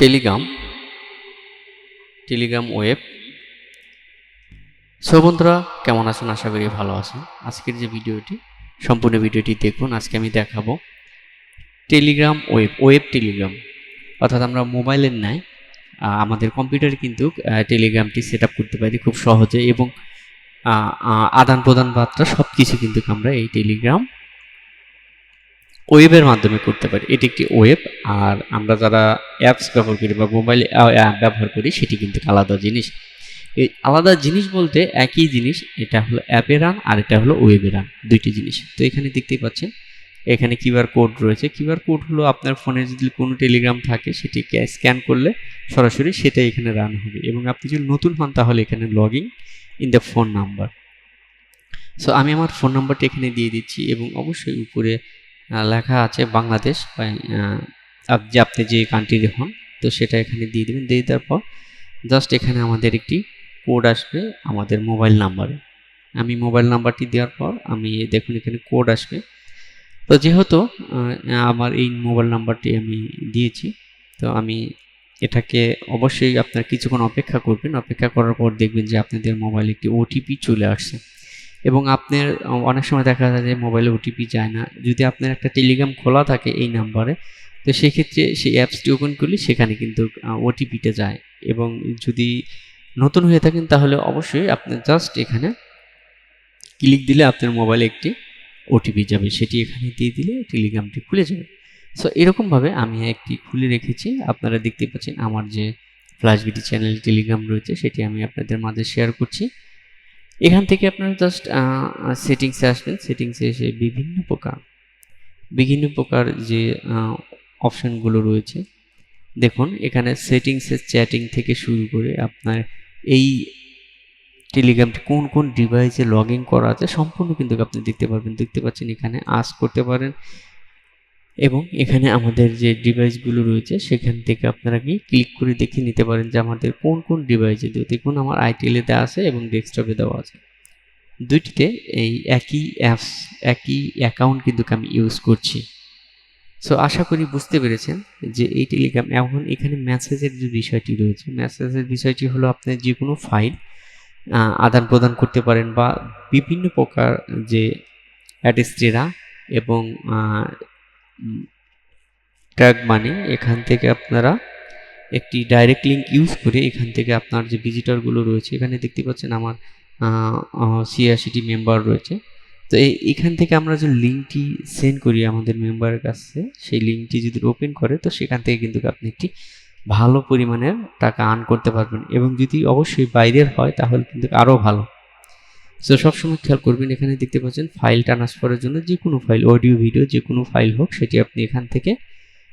Telegram Telegram web. So বন্ধুরা, কেমন আছেন? আশা করি ভালো আছেন। আজকের যে ভিডিওটি, সম্পূর্ণ ভিডিওটি দেখুন। আজকে আমি দেখাবো টেলিগ্রাম ওয়েব ওয়েব টেলিগ্রাম। অর্থাৎ আমরা মোবাইলের নাই আমাদের কম্পিউটারে কিন্তু টেলিগ্রামটি সেট করতে পারি খুব সহজে এবং আদান প্রদান বার্তা সব কিছু কিন্তু আমরা এই টেলিগ্রাম ওয়েবের মাধ্যমে করতে পারি। এটি একটি ওয়েব, আর আমরা যারা অ্যাপস ব্যবহার করি বা মোবাইল ব্যবহার করি, সেটি কিন্তু আলাদা জিনিস। এই আলাদা জিনিস বলতে একই জিনিস, এটা হলো অ্যাপে রান, আর এটা হলো ওয়েবে রান, দুইটি জিনিস। তো এখানে দেখতেই পাচ্ছেন, এখানে কিউআর কোড রয়েছে। কিউআর কোড হলো আপনার ফোনে যদি কোনো টেলিগ্রাম থাকে, সেটিকে স্ক্যান করলে সরাসরি সেটা এখানে রান হবে। এবং আপনি যদি নতুন হন, তাহলে এখানে log in in the phone number. So আমি আমার ফোন নাম্বারটা এখানে দিয়ে দিচ্ছি, এবং অবশ্যই উপরে লেখা আছে বাংলাদেশ যে আপনি যে কান্ট্রির হন, তো সেটা এখানে দিয়ে দেবেন। দিয়ে দেওয়ার পর জাস্ট এখানে আমাদের একটি কোড আসবে আমাদের মোবাইল নাম্বারে আমি মোবাইল নাম্বারটি দেওয়ার পর আমি দেখুন এখানে কোড আসবে। তো যেহেতু আমার এই মোবাইল নাম্বারটি আমি দিয়েছি, তো আমি এটাকে অবশ্যই আপনার কিছুক্ষণ অপেক্ষা করবেন। অপেক্ষা করার পর দেখবেন যে আপনাদের মোবাইলে একটি ওটিপি চলে আসছে। এবং আপনার অনেক সময় দেখা যায় যে মোবাইলে ওটিপি যায় না। যদি আপনার একটা টেলিগ্রাম খোলা থাকে এই নাম্বারে তো সেক্ষেত্রে সেই অ্যাপসটি ওপেন করলে সেখানে কিন্তু ওটিপিটা যায়। এবং যদি নতুন হয়ে থাকেন তাহলে অবশ্যই আপনি জাস্ট এখানে ক্লিক দিলে আপনার মোবাইলে একটি ওটিপি যাবে। সেটি এখানে দিয়ে দিলে টেলিগ্রামটি খুলে যাবে। সো এরকমভাবে আমি একটি খুলে রেখেছি। আপনারা দেখতে পাচ্ছেন আমার যে ফ্ল্যাশ বিটি চ্যানেল টেলিগ্রাম রয়েছে, সেটি আমি আপনাদের মাঝে শেয়ার করছি। এখান থেকে আপনারা জাস্ট সেটিংসে আসবেন। সেটিংসে এসে বিভিন্ন প্রকার বিভিন্ন প্রকার যে অপশানগুলো রয়েছে। দেখুন, এখানে সেটিংসের চ্যাটিং থেকে শুরু করে আপনার এই টেলিগ্রামটি কোন কোন ডিভাইসে লগ করা আছে, সম্পূর্ণ কিন্তু আপনি দেখতে পারবেন। দেখতে পাচ্ছেন এখানে আস করতে পারেন। এবং এখানে আমাদের যে ডিভাইসগুলো রয়েছে, সেখান থেকে আপনারা কি ক্লিক করে দেখে নিতে পারেন যে আমাদের কোন কোন ডিভাইসে দেওয়া দেখুন আমার আইটিএলে দেওয়া আছে এবং ডেস্কটপে দেওয়া আছে। দুইটিতে এই একই অ্যাপস একই অ্যাকাউন্ট কিন্তু আমি ইউজ করছি। সো আশা করি বুঝতে পেরেছেন যে এই টেলিগ্রাম এখন এখানে মেসেজের যে বিষয়টি রয়েছে মেসেজের বিষয়টি হলো আপনি যে কোনো ফাইল আদান প্রদান করতে পারেন বা বিভিন্ন প্রকার যে অ্যাডেস্ট্রেরা এবং ট্যাগ মানি এখান থেকে আপনারা একটি ডাইরেক্ট লিঙ্ক ইউজ করে এখান থেকে আপনার যে ভিজিটরগুলো রয়েছে, এখানে দেখতে পাচ্ছেন আমার সিআরসিটি মেম্বার রয়েছে। তো এখান থেকে আমরা যে লিঙ্কটি সেন্ড করি আমাদের মেম্বারের কাছে, সেই লিঙ্কটি যদি ওপেন করে, তো সেখান থেকে কিন্তু আপনি একটি ভালো পরিমাণের টাকা আর্ন করতে পারবেন। এবং যদি অবশ্যই বাইরের হয়, তাহলে কিন্তু আরও ভালো। সো সবসময় খেয়াল করবেন, এখানে দেখতে পাচ্ছেন ফাইল ট্রান্সফারের জন্য যে কোনো ফাইল অডিও ভিডিও যে কোনো ফাইল হোক, সেটি আপনি এখান থেকে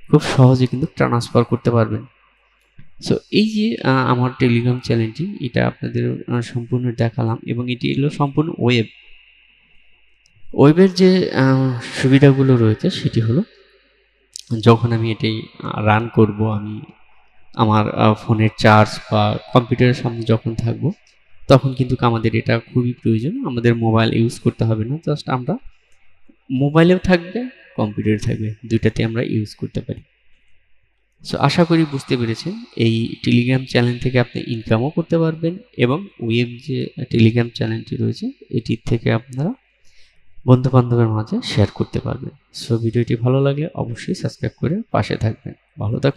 খুব সহজে কিন্তু ট্রান্সফার করতে পারবেন। সো এই যে আমার টেলিগ্রাম চ্যানেলটি এটা আপনাদের সম্পূর্ণ দেখালাম এবং এটি হলো সম্পূর্ণ ওয়েব ওয়েবের যে সুবিধাগুলো রয়েছে, সেটি হলো যখন আমি এটি রান করব, আমি আমার ফোনের চার্জ বা কম্পিউটারের সামনে যখন থাকব তখন কিন্তু আমাদের এটা খুবই প্রয়োজন, আমাদের মোবাইল ইউজ করতে হবে না জাস্ট আমরা মোবাইলেও থাকবে কম্পিউটারে থাকবে, দুইটাতে আমরা ইউজ করতে পারি। সো আশা করি বুঝতে পেরেছেন, এই টেলিগ্রাম চ্যানেল থেকে আপনি ইনকামও করতে পারবেন এবং ওয়েব যে টেলিগ্রাম চ্যানেলটি রয়েছে, এটির থেকে আপনারা বন্ধু বান্ধবের মাঝে শেয়ার করতে পারবেন। সো ভিডিওটি ভালো লাগলে অবশ্যই সাবস্ক্রাইব করে পাশে থাকবেন। ভালো থাক